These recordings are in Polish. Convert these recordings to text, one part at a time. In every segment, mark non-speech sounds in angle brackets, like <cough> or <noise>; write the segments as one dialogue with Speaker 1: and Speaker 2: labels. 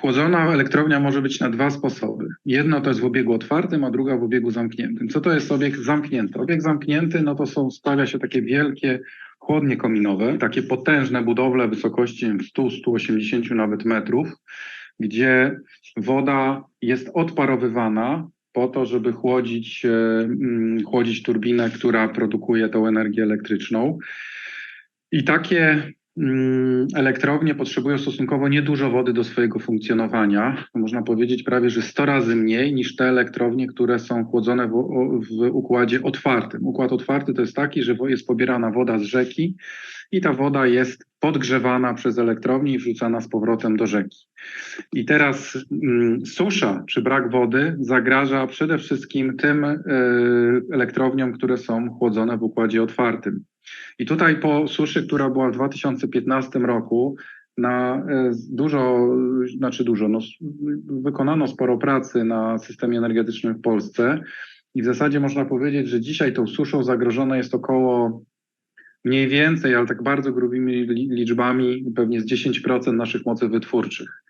Speaker 1: chłodzona elektrownia może być na dwa sposoby. Jedno to jest w obiegu otwartym, a druga w obiegu zamkniętym. Co to jest obieg zamknięty? Obieg zamknięty, no to są, stawia się takie wielkie chłodnie kominowe, takie potężne budowle wysokości 100-180 nawet metrów, gdzie woda jest odparowywana po to, żeby chłodzić, e, mm, chłodzić turbinę, która produkuje tą energię elektryczną. I takie elektrownie potrzebują stosunkowo niedużo wody do swojego funkcjonowania. Można powiedzieć prawie, że 100 razy mniej niż te elektrownie, które są chłodzone w, w układzie otwartym. Układ otwarty to jest taki, że jest pobierana woda z rzeki i ta woda jest podgrzewana przez elektrownię i wrzucana z powrotem do rzeki. I teraz mm, susza czy brak wody zagraża przede wszystkim tym y, elektrowniom, które są chłodzone w układzie otwartym. I tutaj po suszy, która była w 2015 roku, na e, dużo, znaczy dużo, no, wykonano sporo pracy na systemie energetycznym w Polsce i w zasadzie można powiedzieć, że dzisiaj tą suszą zagrożone jest około mniej więcej, ale tak bardzo grubymi liczbami, pewnie z 10% naszych mocy wytwórczych.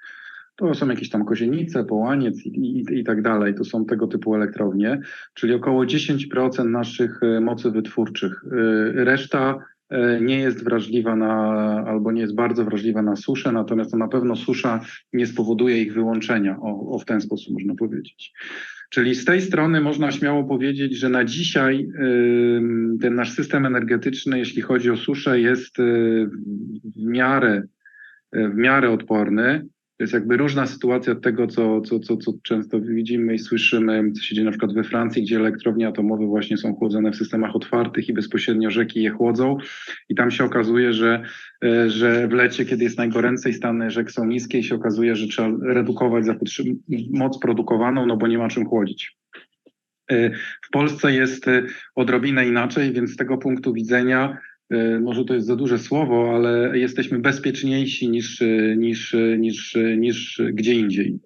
Speaker 1: To są jakieś tam kozienice, połaniec i, i, i, tak dalej. To są tego typu elektrownie, czyli około 10% naszych e, mocy wytwórczych. E, reszta e, nie jest wrażliwa na, albo nie jest bardzo wrażliwa na suszę, natomiast to na pewno susza nie spowoduje ich wyłączenia. O, o w ten sposób można powiedzieć. Czyli z tej strony można śmiało powiedzieć, że na dzisiaj ten nasz system energetyczny, jeśli chodzi o suszę, jest w miarę, w miarę odporny. To jest jakby różna sytuacja od tego, co, co, co, co często widzimy i słyszymy, co się dzieje na przykład we Francji, gdzie elektrownie atomowe właśnie są chłodzone w systemach otwartych i bezpośrednio rzeki je chłodzą. I tam się okazuje, że, e, że w lecie, kiedy jest najgoręcej, stany rzek są niskie i się okazuje, że trzeba redukować moc produkowaną, no bo nie ma czym chłodzić. E, w Polsce jest e, odrobinę inaczej, więc z tego punktu widzenia może to jest za duże słowo, ale jesteśmy bezpieczniejsi niż, niż, niż, niż gdzie indziej. <clears throat>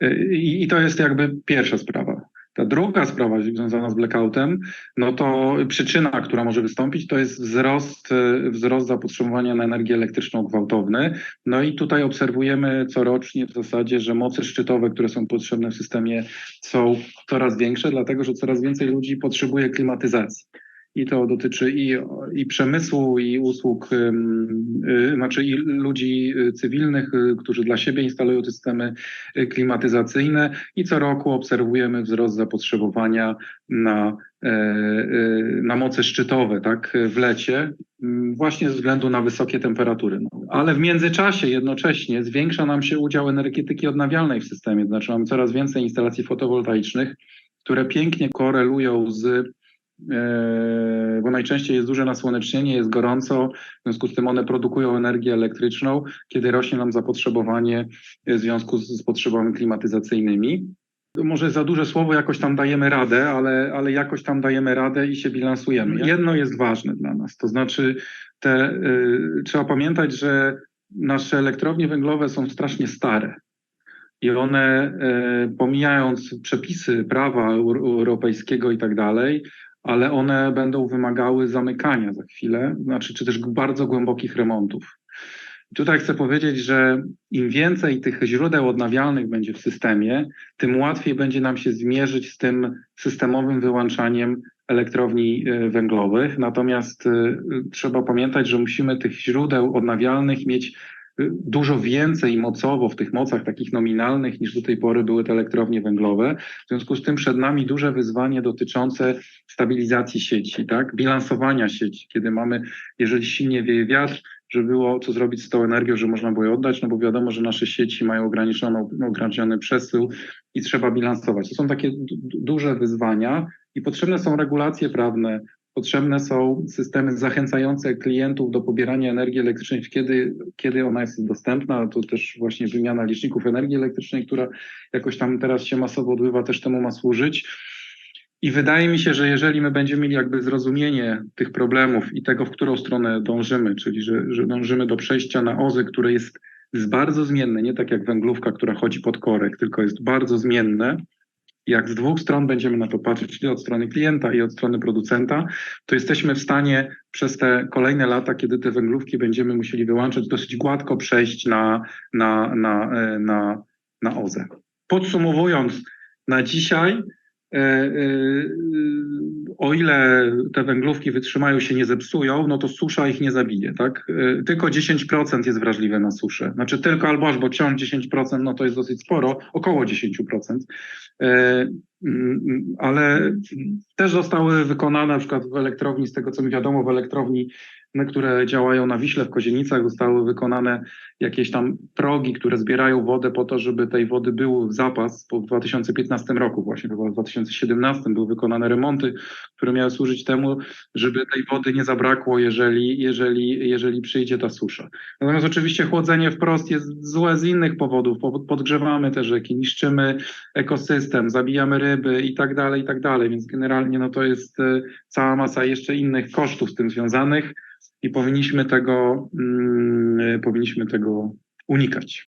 Speaker 1: E, I, I to jest jakby pierwsza sprawa. Ta druga sprawa związana z blackoutem, no to przyczyna, która może wystąpić, to jest wzrost, wzrost zapotrzebowania na energię elektryczną gwałtowny. No i tutaj obserwujemy corocznie w zasadzie, że moce szczytowe, które są potrzebne w systemie są coraz większe, dlatego że coraz więcej ludzi potrzebuje klimatyzacji i to dotyczy i, i przemysłu, i usług, yy, znaczy i ludzi cywilnych, yy, którzy dla siebie instalują systemy y, klimatyzacyjne i co roku obserwujemy wzrost zapotrzebowania na, yy, na moce szczytowe tak, w lecie, właśnie ze względu na wysokie temperatury. Ale w międzyczasie jednocześnie zwiększa nam się udział energetyki odnawialnej w systemie, znaczy mamy coraz więcej instalacji fotowoltaicznych, które pięknie korelują z E, bo najczęściej jest duże nasłonecznienie, jest gorąco, w związku z tym one produkują energię elektryczną, kiedy rośnie nam zapotrzebowanie w związku z, z potrzebami klimatyzacyjnymi. Może za duże słowo, jakoś tam dajemy radę, ale, ale jakoś tam dajemy radę i się bilansujemy. Jedno jest ważne dla nas, to znaczy te, y, trzeba pamiętać, że nasze elektrownie węglowe są strasznie stare. I one, y, pomijając przepisy prawa europejskiego i tak dalej, ale one będą wymagały zamykania za chwilę, znaczy, czy też bardzo głębokich remontów. Tutaj chcę powiedzieć, że im więcej tych źródeł odnawialnych będzie w systemie, tym łatwiej będzie nam się zmierzyć z tym systemowym wyłączaniem elektrowni e, węglowych. Natomiast e, trzeba pamiętać, że musimy tych źródeł odnawialnych mieć dużo więcej mocowo w tych mocach takich nominalnych niż do tej pory były te elektrownie węglowe. W związku z tym przed nami duże wyzwanie dotyczące stabilizacji sieci, tak? bilansowania sieci, kiedy mamy, jeżeli silnie wieje wiatr, żeby było co zrobić z tą energią, że można było ją oddać, no bo wiadomo, że nasze sieci mają ograniczoną, ograniczony przesył i trzeba bilansować. To są takie duże wyzwania i potrzebne są regulacje prawne, Potrzebne są systemy zachęcające klientów do pobierania energii elektrycznej, kiedy, kiedy ona jest dostępna. To też właśnie wymiana liczników energii elektrycznej, która jakoś tam teraz się masowo odbywa, też temu ma służyć. I wydaje mi się, że jeżeli my będziemy mieli jakby zrozumienie tych problemów i tego, w którą stronę dążymy, czyli że, że dążymy do przejścia na OZE, które jest, jest bardzo zmienne, nie tak jak węglówka, która chodzi pod korek, tylko jest bardzo zmienne, jak z dwóch stron będziemy na to patrzeć, czyli od strony klienta i od strony producenta, to jesteśmy w stanie przez te kolejne lata, kiedy te węglówki będziemy musieli wyłączać, dosyć gładko przejść na, na, na, e, na, na OZE. Podsumowując, na dzisiaj, o ile te węglówki wytrzymają się, nie zepsują, no to susza ich nie zabije, tak? E, Tylko 10% jest wrażliwe na suszę. Znaczy tylko albo aż, bo ciąg 10%, no to jest dosyć sporo, około 10%. E, mm, Ale też zostały wykonane na przykład w elektrowni, z tego co mi wiadomo, w elektrowni, które działają na Wiśle w Kozienicach, zostały wykonane jakieś tam progi, które zbierają wodę po to, żeby tej wody był zapas. Po 2015 roku, właśnie chyba w 2017 były wykonane remonty, które miały służyć temu, żeby tej wody nie zabrakło, jeżeli, jeżeli, jeżeli przyjdzie ta susza. Natomiast oczywiście chłodzenie wprost jest złe z innych powodów. Po- Podgrzewamy te rzeki, niszczymy ekosystem, zabijamy ryby i tak dalej, i tak dalej. Więc generalnie no to jest e, cała masa jeszcze innych kosztów z tym związanych i powinniśmy tego, mm, powinniśmy tego unikać.